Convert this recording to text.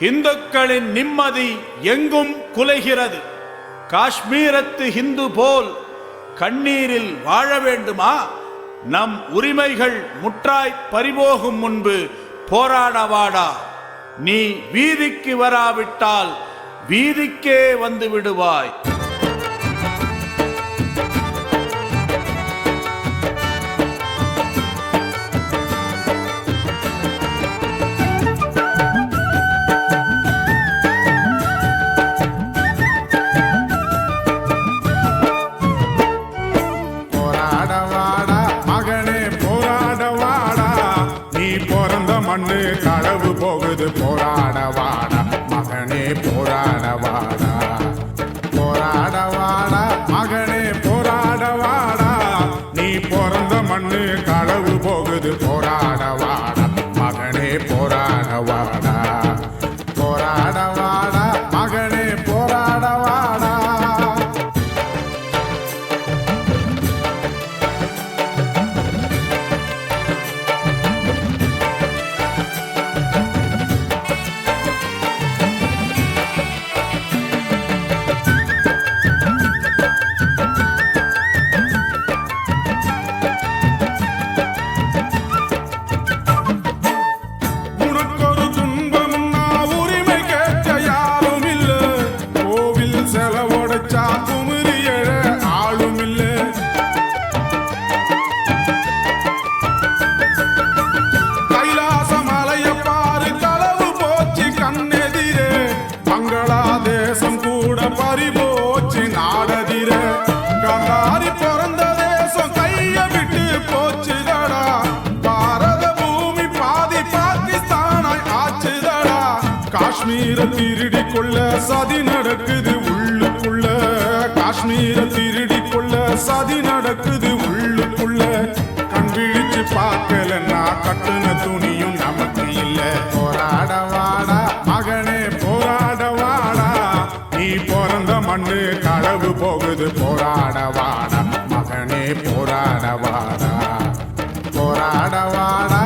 இந்துக்களின் நிம்மதி எங்கும் குலைகிறது. காஷ்மீரத்து ஹிந்து போல் கண்ணீரில் வாழ வேண்டுமா? நம் உரிமைகள் முற்றாய் பறிபோகும் முன்பு போராடவாடா. நீ வீதிக்கு வராவிட்டால் வீதிக்கே வந்து விடுவாய். மண்ணு களவு போகுது போராடவாடா மகனே போராடவாடா போராடவாடா மகனே போராடவாடா நீ பிறந்த மண்ணு களவு போகுது போ செலவொடைச்சா குமிரி எழ ஆளும் இல்ல கைலாச மலைய பாரு களவு போச்சு கண்ணெதிரே. பங்களாதேசம் கூட பறி போச்சு நாடதிரே. கண்டாரி பிறந்த தேசம் கைய விட்டு போச்சுதடா. பாரத பூமி பாதி பாகிஸ்தானாய் ஆச்சுதடா. காஷ்மீர திருடி கொள்ள சதி காஷ்மீர திருடி கொள்ள சதி நடக்குது உள்ளுக்குள்ள. கண் விழிச்சு பார்க்கலன்னா கட்டுன துணியும் நமக்கு இல்ல. போராடவாடா மகனே போராடவாடா நீ பிறந்த மண்ணு களவு போகுது போராட மகனே போராட வாடா.